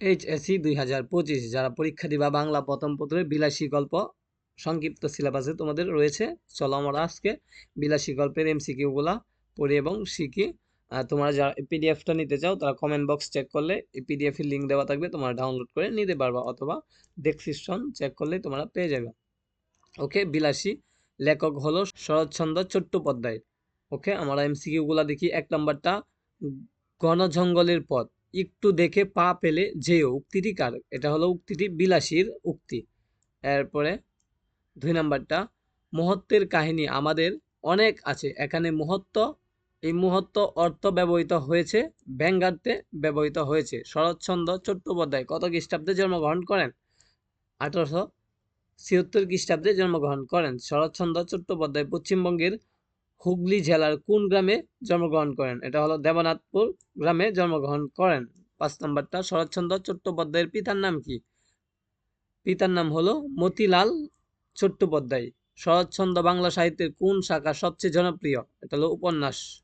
HSC দুই হাজার পঁচিশ, যারা পরীক্ষা দিবা বাংলা প্রথম পত্রের বিলাসী গল্প, সংক্ষিপ্ত সিলেবাসে তোমাদের রয়েছে। চলো আমরা আজকে বিলাসী গল্পের এমসিকিউগুলা পড়ি এবং শিখি। তোমরা যারা পিডিএফটা নিতে চাও, তারা কমেন্ট বক্স চেক করলে এই পিডিএফের লিঙ্ক দেওয়া থাকবে, তোমরা ডাউনলোড করে নিতে পারবা অথবা ডেসক্রিপশন চেক করলে তোমরা পেয়ে যাবে। ওকে বিলাসী লেখক হলো শরৎচন্দ্র চট্টোপাধ্যায়। ওকে আমরা এমসিকিউগুলা দেখি। এক নম্বরটা, ঘন জঙ্গলের পথ। একটু দেখে পা পেলে যেও উক্তিটি কার, এটা হলো উক্তিটি বিলাসীর উক্তি। এরপরে দুই নাম্বারটা, মহত্বের কাহিনী আমাদের অনেক আছে। এখানে মহত্ব, এই মুহূর্ত অর্থ ব্যবহৃত হয়েছে, ব্যঙ্গার্থে ব্যবহৃত হয়েছে। শরৎচন্দ্র চট্টোপাধ্যায় কত খ্রিস্টাব্দে জন্মগ্রহণ করেন? আঠারোশো ছিয়াত্তর খ্রিস্টাব্দে জন্মগ্রহণ করেন। শরৎচন্দ্র চট্টোপাধ্যায় পশ্চিমবঙ্গের হুগলি জেলার কোন গ্রামে জন্মগ্রহণ করেন? এটা হলো দেবনাথপুর গ্রামে জন্মগ্রহণ করেন। পাঁচ নম্বরটা, শরৎচন্দ্র চট্টোপাধ্যায়ের পিতার নাম কি? পিতার নাম হলো মতিলাল চট্টোপাধ্যায়। শরৎচন্দ্র বাংলা সাহিত্যের কোন শাখা সবচেয়ে জনপ্রিয়? এটা হলো উপন্যাস।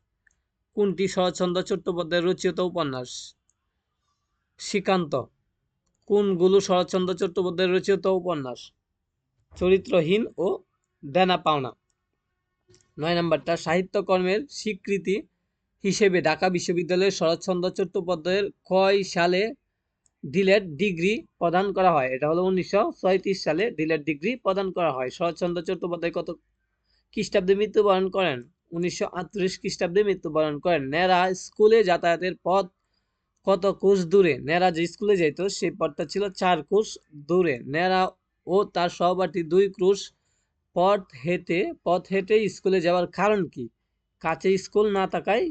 কোনটি শরৎচন্দ্র চট্টোপাধ্যায়ের রচিত উপন্যাস? শ্রীকান্ত। কোনগুলো শরৎচন্দ্র চট্টোপাধ্যায়ের রচিত উপন্যাস? চরিত্রহীন ও দেনা পাওনা। নয় নম্বরটা, সাহিত্যকর্মের স্বীকৃতি হিসেবে ঢাকা বিশ্ববিদ্যালয়ের শরৎচন্দ্র চট্টোপাধ্যায়ের কয় সালে ডিলেট ডিগ্রি প্রদান করা হয়? এটা হলো উনিশশো সালে ডিলেট ডিগ্রি প্রদান করা হয়। শরৎচন্দ্র চট্টোপাধ্যায় কত খ্রিস্টাব্দে মৃত্যুবরণ করেন? উনিশশো আটত্রিশ খ্রিস্টাব্দে মৃত্যুবরণ করেন। নেরা স্কুলে যাতায়াতের পথ কত কোষ দূরে? নেরা যে স্কুলে যেত সেই পথটা ছিল চার কোষ দূরে। নেরা ও তার সহপাঠী দুই ক্রুশ পথ হেঁটে পথ হেঁটে স্কুলে যাওয়ার কারণ কি? কাছে স্কুল না থাকায়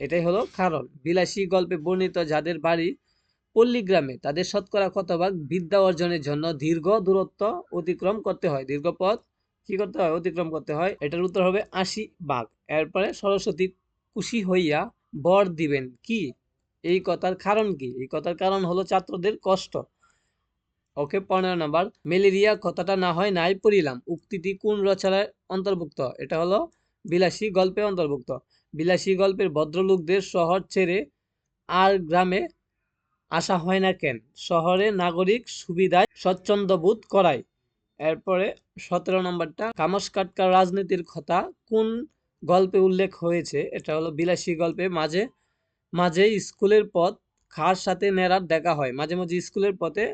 এটাই হলো কারণ। বিলাসী গল্পে বর্ণিত যাদের বাড়ি পল্লীগ্রামে, তাদের শতকরা কতভাগ বিদ্যা অর্জনের জন্য দীর্ঘ দূরত্ব অতিক্রম করতে হয়। দীর্ঘ পথ কি করতে হয়? অতিক্রম করতে হয়। এটার উত্তর হবে আশি ভাগ। এরপরে সরস্বতী খুশি হইয়া বর দিবেন। কি? এই কথার কারণ কি? এই কথার কারণ হলো ছাত্রদের কষ্ট। ওকে পনেরো নাম্বার। ম্যালেরিয়া কথাটা না হয় নাই পড়িলাম। উক্তিটি কোন রচনায় অন্তর্ভুক্ত? এটা হলো বিলাসী গল্পে অন্তর্ভুক্ত। বিলাসী গল্পের ভদ্রলোকদের শহর ছেড়ে আর গ্রামে আসা হয় না কেন? শহরে নাগরিক সুবিধায় স্বচ্ছন্দ বোধ করায়। এরপরে সতেরো নম্বরটা কামসকাটকার রাজনীতির কথা কোন গল্পে উল্লেখ হয়েছে? এটা হলো বিলাসী গল্পে মাঝে মাঝে স্কুলের পথ খার সাথে নেড়ার দেখা হয়। মাঝে মাঝে স্কুলের পথে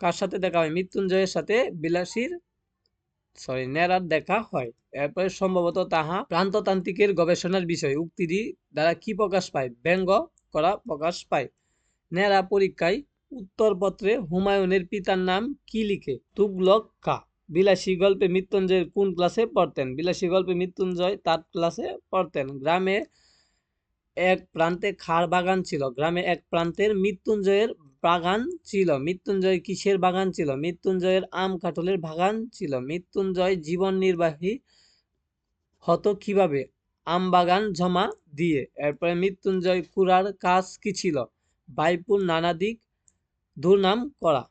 কার সাথে দেখা হয়? মৃত্যুঞ্জয়ের সাথে বিলাসীর সরি নেড়ার দেখা হয়। এরপরে সম্ভবত তাহা প্রান্ততান্ত্রিকের গবেষণার বিষয়, উক্তিটি দ্বারা কি প্রকাশ পায়? ব্যঙ্গ করা প্রকাশ পায়। নেড়া পরীক্ষায় উত্তরপত্রে হুমায়ুনের পিতার নাম কি লিখে? তুগলক কা। বিলাসী গল্পে মৃত্যুঞ্জয়ের কোন ক্লাসে পড়তেন? বিলাসী গল্পে মৃত্যুঞ্জয় তার ক্লাসে পড়তেন। গ্রামে এক প্রান্তে খার বাগান ছিল। গ্রামে এক প্রান্তের মৃত্যুঞ্জয়ের বাগান ছিল, মৃত্যুঞ্জয় কিসের বাগান ছিল? মৃত্যুঞ্জয়ের আম কাঁঠালের বাগান ছিল। মৃত্যুঞ্জয় জীবন নির্বাহী হতো কীভাবে? আম বাগান জমা দিয়ে। এরপরে মৃত্যুঞ্জয় কুড়ার কাজ কি ছিল? বাইপুর নানা দিক দুর্নাম করা।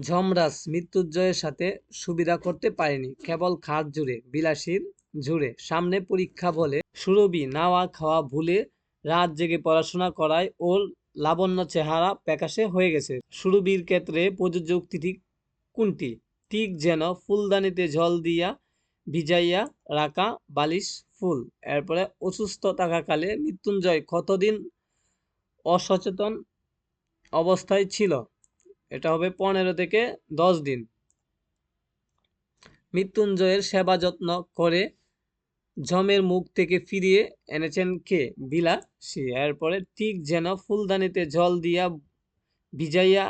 যমরাজ মৃত্যুঞ্জয়ের সাথে সুবিধা করতে পারেনি। কেবল খাট জুড়ে, বিলাসীর জুড়ে সামনে পরীক্ষা বলে, সুরভি, নাওয়া খাওয়া ভুলে রাত জেগে পড়াশোনা করায় ওর লাবণ্য চেহারা প্যাকাশে হয়ে গেছে। সুরভির ক্ষেত্রে প্রযোজ্য উক্তিটি কোনটি? ঠিক যেন ফুলদানিতে জল দিয়া ভিজাইয়া রাখা বালিশ, ফুল। এরপরে অসুস্থ থাকাকালে মৃত্যুঞ্জয় কতদিন অসচেতন অবস্থায় ছিল? এটা হবে পনেরো থেকে দশ দিন। মৃত্যুঞ্জয়ের সেবা যত্ন করে জমের মুখ থেকে ফিরিয়ে এনেছেন কে বিলাসী এরপরে ঠিক যেন ফুলদানিতে জল দিয়া ভিজাইয়া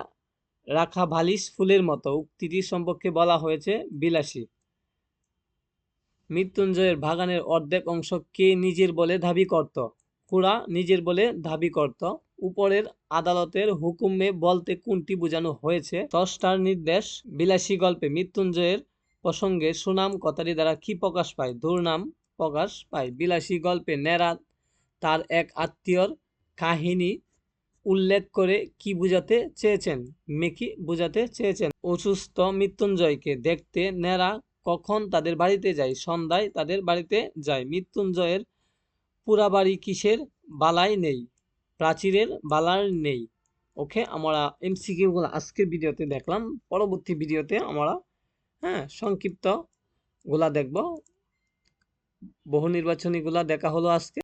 রাখা বালিশ ফুলের মতো। উক্তিটি সম্পর্কে বলা হয়েছে বিলাসী মৃত্যুঞ্জয়ের বাগানের অর্ধেক অংশ কে নিজের বলে দাবি করত? কুড়া নিজের বলে দাবি করত। উপরের আদালতের হুকুমে বলতে কোনটি বোঝানো হয়েছে? দশটার নির্দেশ বিলাসী গল্পে মৃত্যুঞ্জয়ের প্রসঙ্গে সুনাম কথাটি দ্বারা কি প্রকাশ পায়? দুর্নাম প্রকাশ পায়। বিলাসী গল্পে নেরা তার এক আত্মীয়র কাহিনী উল্লেখ করে কি বোঝাতে চেয়েছেন? মেকি বোঝাতে চেয়েছেন। অসুস্থ মৃত্যুঞ্জয়কে দেখতে নেরা কখন তাদের বাড়িতে যায়? সন্ধ্যায় তাদের বাড়িতে যায়। মৃত্যুঞ্জয়ের পুরা বাড়ি কিসের? বালাই নেই। প্রাচীরের বালার নেই। ওকে, আমরা এমসিকিউগুলো আজকের ভিডিওতে দেখলাম। পরবর্তী ভিডিওতে আমরা হ্যাঁ সংক্ষিপ্তগুলা দেখব। বহু নির্বাচনীগুলা দেখা হলো আজকে।